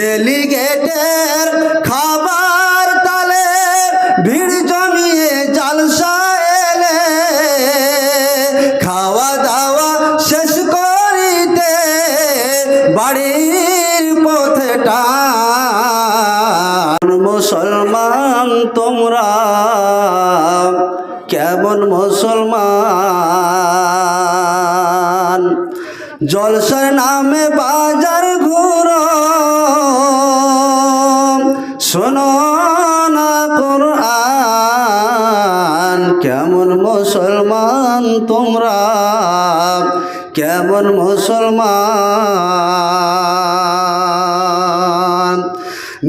ডেলিগেটের খাবার তালে ভিড় জমিয়ে জালসা এলে। খাওয়া দাওয়া শেষ করিতে বাড়ির পথেটা মুসলমান তোমরা কেমন মুসলমান? জলসার নামে বাজার কেমন মুসলমান তোমরা? কেমন মুসলমান?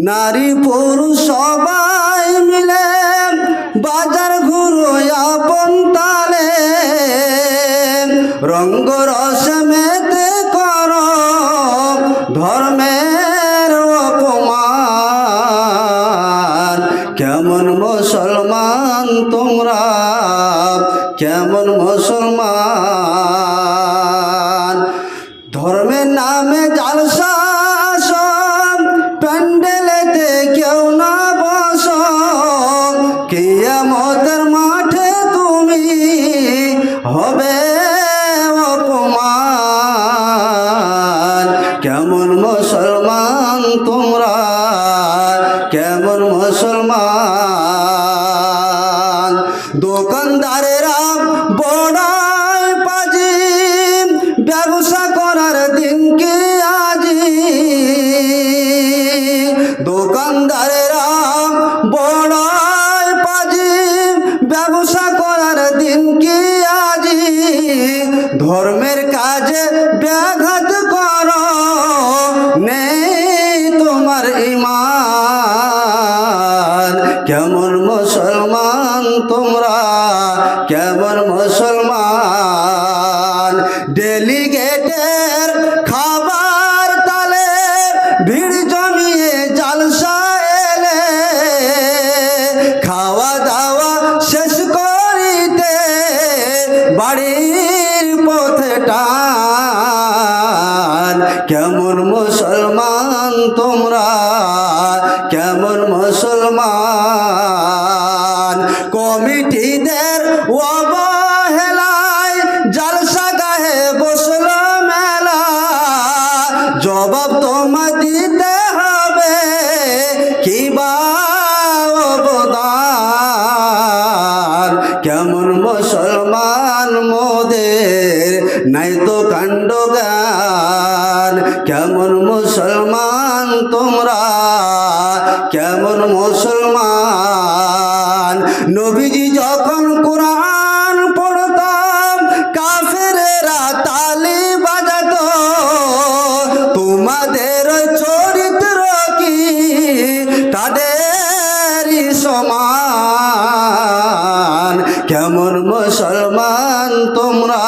নারী পুরুষ সবাই মিলে বাজার ঘুরো আপন তালে। রঙ্গ রস কেমন মুসলমান তোমরা? কেমন মুসলমান? মুসলমান। দোকানদারেরা বড়াই পাজি ব্যবসা করার দিন কি আজি কেমন মুসলমান ডেলিগেটের খাবার তালে ভিড় জমিয়ে জালসা এলে খাওয়া দাওয়া শেষ করিতে বাড়ির পথেটা কেমন মুসলমান তোমরা, কেমন মুসলমান? কমিটিদের তো কাণ্ড গান কেমন মুসলমান তোমরা? কেমন মুসলমান? নবীজি যখন কোরআন পড়তাম, কাফেরেরা তালি বাজাতো। তোমাদের চরিত্র কি? তাদেরই সমান কেমন মুসলমান তোমরা?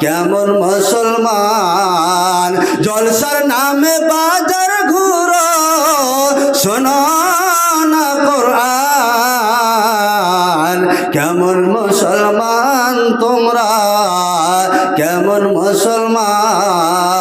কেমন মুসলমান? জলসার নামে বাজার ঘুরো, শোনো না কেমন মুসলমান তোমরা? কেমন মুসলমান?